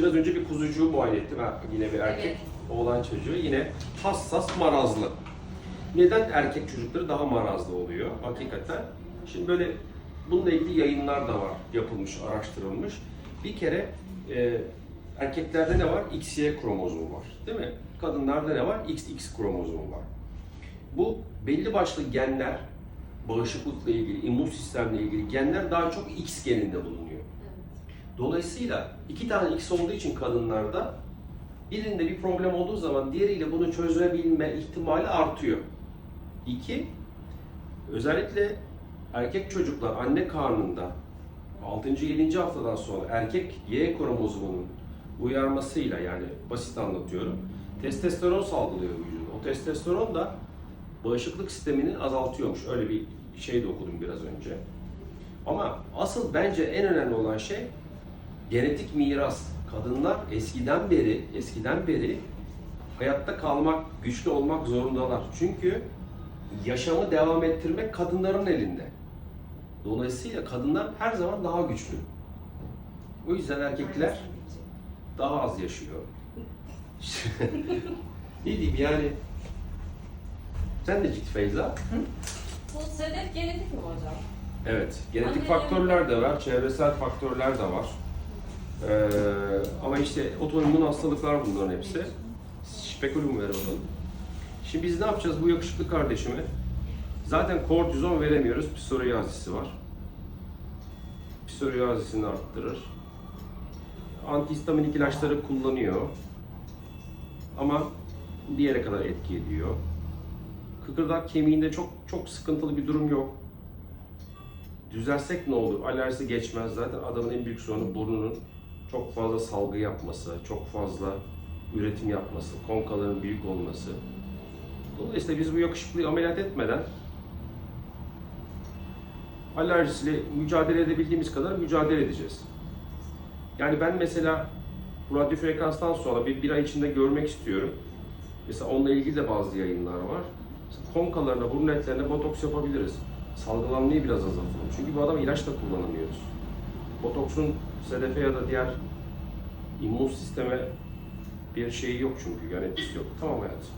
Biraz önce bir kuzucuğu muayene ettim. Ha, Yine bir erkek. Evet. Oğlan çocuğu. Yine hassas marazlı. Neden erkek çocukları daha marazlı oluyor hakikaten? Şimdi böyle bununla ilgili yayınlar da var. Yapılmış, araştırılmış. Bir kere e, erkeklerde ne var? XY kromozomu var. Değil mi? Kadınlarda ne var? XX kromozomu var. Bu belli başlı genler, bağışıklıkla ilgili, immün sistemle ilgili genler daha çok X geninde bulunuyor. Dolayısıyla iki tane X olduğu için kadınlarda birinde bir problem olduğu zaman diğeriyle bunu çözebilme ihtimali artıyor. İki, özellikle erkek çocuklar anne karnında 6. 7. haftadan sonra erkek Y kromozomunun uyarmasıyla yani basit anlatıyorum. Testosteron salgılıyor vücuda. O testosteron da bağışıklık sistemini azaltıyormuş. Öyle bir şey de okudum biraz önce. Ama asıl bence en önemli olan şey genetik miras. Kadınlar eskiden beri, eskiden beri hayatta kalmak, güçlü olmak zorundalar. Çünkü yaşamı devam ettirmek kadınların elinde. Dolayısıyla kadınlar her zaman daha güçlü. O yüzden erkekler daha az yaşıyor. ne diyeyim yani? Sen de git Feyza. Bu sedef genetik mi hocam? Evet, genetik Annenin- faktörler de var, çevresel faktörler de var. Ee, ama işte otoimmün hastalıklar bunların hepsi. Spekulum ver bakalım. Şimdi biz ne yapacağız bu yakışıklı kardeşime? Zaten kortizon veremiyoruz, psoriazisi var. Psoriazisini arttırır. Antihistaminik ilaçları kullanıyor. Ama bir yere kadar etki ediyor. Kıkırdak kemiğinde çok çok sıkıntılı bir durum yok. Düzelsek ne olur? Alerjisi geçmez zaten. Adamın en büyük sorunu burnunun çok fazla salgı yapması, çok fazla üretim yapması, konkaların büyük olması. Dolayısıyla biz bu yakışıklıyı ameliyat etmeden alerjisiyle mücadele edebildiğimiz kadar mücadele edeceğiz. Yani ben mesela bu radyo frekanstan sonra bir, bir ay içinde görmek istiyorum. Mesela onunla ilgili de bazı yayınlar var. Mesela konkalarına, burun etlerine botoks yapabiliriz. Salgılanmayı biraz azaltalım. Çünkü bu adam ilaç da kullanamıyoruz. Botoksun sedefe ya da diğer immün sisteme bir şeyi yok çünkü. Yani etkisi yok. Tamam hayatım.